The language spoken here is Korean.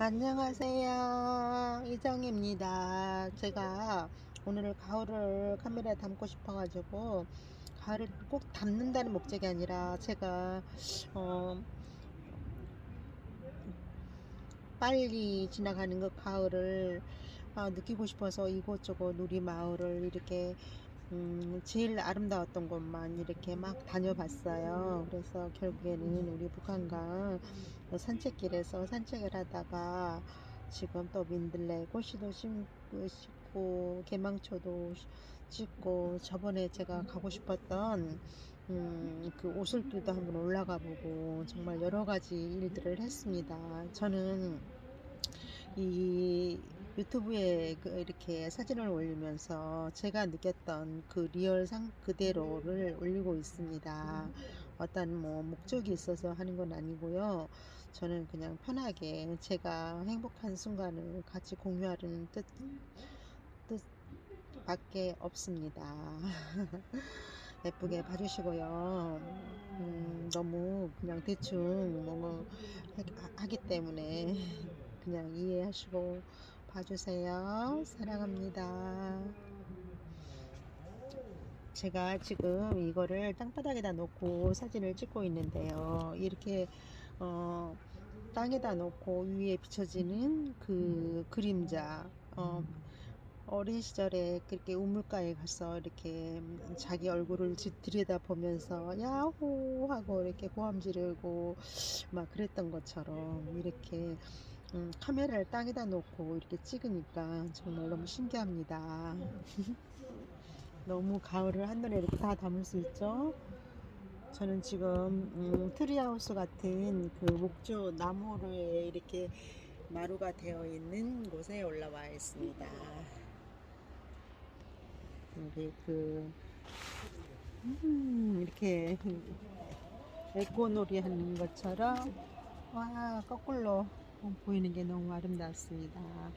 안녕하세요. 이정입니다. 제가 오늘 가을을 카메라에 담고 싶어 가지고 가을을 꼭 담는다는 목적이 아니라 제가 어 빨리 지나가는 그 가을을 아, 느끼고 싶어서 이곳저곳 우리 마을을 이렇게 음, 제일 아름다웠던 곳만 이렇게 막 다녀봤어요. 그래서 결국에는 우리 북한강 산책길에서 산책을 하다가 지금 또 민들레 꽃이도 심고 심고 개망초도 찍고 저번에 제가 가고 싶었던 음, 그 오솔길도 한번 올라가 보고 정말 여러 가지 일들을 했습니다. 저는 이 유튜브에 그 이렇게 사진을 올리면서 제가 느꼈던 그 리얼 상 그대로를 올리고 있습니다. 어떤 뭐 목적이 있어서 하는 건 아니고요. 저는 그냥 편하게 제가 행복한 순간을 같이 공유하는 뜻, 뜻 밖에 없습니다. 예쁘게 봐주시고요. 음, 너무 그냥 대충 뭐 하- 하기 때문에 그냥 이해하시고 봐주세요. 사랑합니다. 제가 지금 이거를 땅바닥에다 놓고 사진을 찍고 있는데요. 이렇게 어, 땅에다 놓고 위에 비춰지는 그 그림자 어, 어린 시절에 그렇게 우물가에 가서 이렇게 자기 얼굴을 지- 들여다보면서 야호 하고 이렇게 고함 지르고 막 그랬던 것처럼 이렇게 음, 카메라를 땅에다 놓고 이렇게 찍으니까 정말 너무 신기합니다. 너무 가을을 한눈에 이렇게 다 담을 수 있죠. 저는 지금 음, 트리하우스 같은 그 목조 나무로에 이렇게 마루가 되어 있는 곳에 올라와 있습니다. 여기 그 음, 이렇게 에코놀이 하는 것처럼 와 거꾸로 어, 보이는 게 너무 아름답습니다.